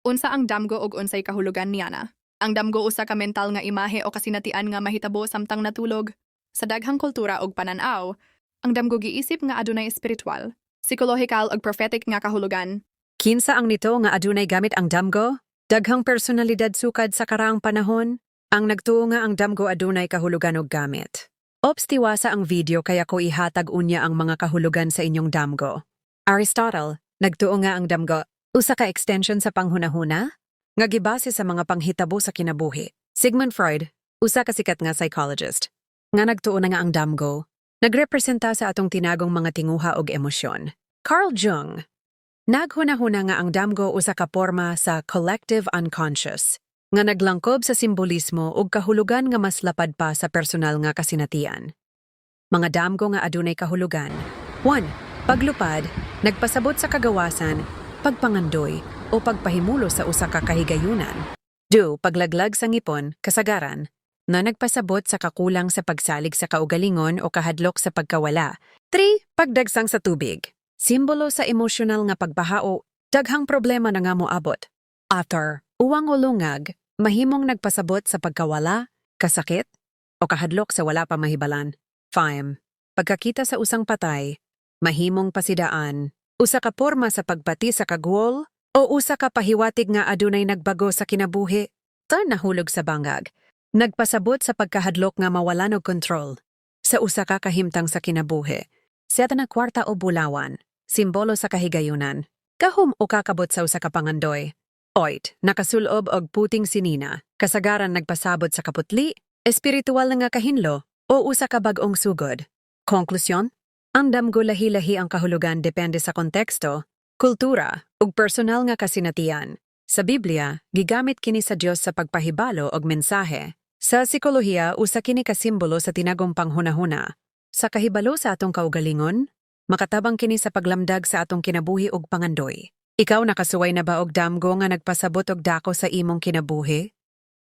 Unsa ang damgo ug unsay kahulugan niyana? Ang damgo usa ka mental nga imahe o kasinatian nga mahitabo samtang natulog. Sa daghang kultura ug pananaw, ang damgo giisip nga adunay espiritual, psikolohikal ug prophetic nga kahulugan. Kinsa ang nito nga adunay gamit ang damgo? Daghang personalidad sukad sa karaang panahon, ang nagtuo nga ang damgo adunay kahulugan og gamit. Ops tiwasa ang video kaya ko ihatag unya ang mga kahulugan sa inyong damgo. Aristotle, nagtuo nga ang damgo, usa ka extension sa panghunahuna, nga gibase sa mga panghitabo sa kinabuhi. Sigmund Freud, usa ka sikat nga psychologist, nga nagtuo na nga ang damgo, nagrepresenta sa atong tinagong mga tinguha og emosyon. Carl Jung, Naghuna-huna nga ang damgo usa ka porma sa collective unconscious, nga naglangkob sa simbolismo ug kahulugan nga mas lapad pa sa personal nga kasinatian. Mga damgo nga adunay kahulugan. 1. Paglupad, nagpasabot sa kagawasan, pagpangandoy, o pagpahimulo sa usa ka kahigayunan. 2. Paglaglag sa ngipon, kasagaran, na nagpasabot sa kakulang sa pagsalig sa kaugalingon o kahadlok sa pagkawala. 3. Pagdagsang sa tubig, simbolo sa emosyonal nga pagbahao, daghang problema na nga moabot. After, uwang o lungag, mahimong nagpasabot sa pagkawala, kasakit, o kahadlok sa wala pa mahibalan. 5. Pagkakita sa usang patay, mahimong pasidaan, usa ka porma sa pagpati sa kagwol, o usa ka pahiwatig nga adunay nagbago sa kinabuhi, ta nahulog sa bangag. Nagpasabot sa pagkahadlok nga mawalan og kontrol, sa usa ka kahimtang sa kinabuhi. Seta na kwarta o bulawan, simbolo sa kahigayunan. Kahum o kakabot sa usa ka pangandoy. Oit, nakasulob og puting sinina, kasagaran nagpasabot sa kaputli, espiritual nga kahinlo, o usa ka bag-ong sugod. Konklusyon? Ang damgo lahi-lahi ang kahulugan depende sa konteksto, kultura, ug personal nga kasinatian. Sa Biblia, gigamit kini sa Dios sa pagpahibalo og mensahe. Sa psikolohiya, usa kini ka simbolo sa tinagong panghunahuna. Sa kahibalo sa atong kaugalingon, makatabang kini sa paglamdag sa atong kinabuhi ug pangandoy. Ikaw nakasuway na ba og damgo nga nagpasabot og dako sa imong kinabuhi?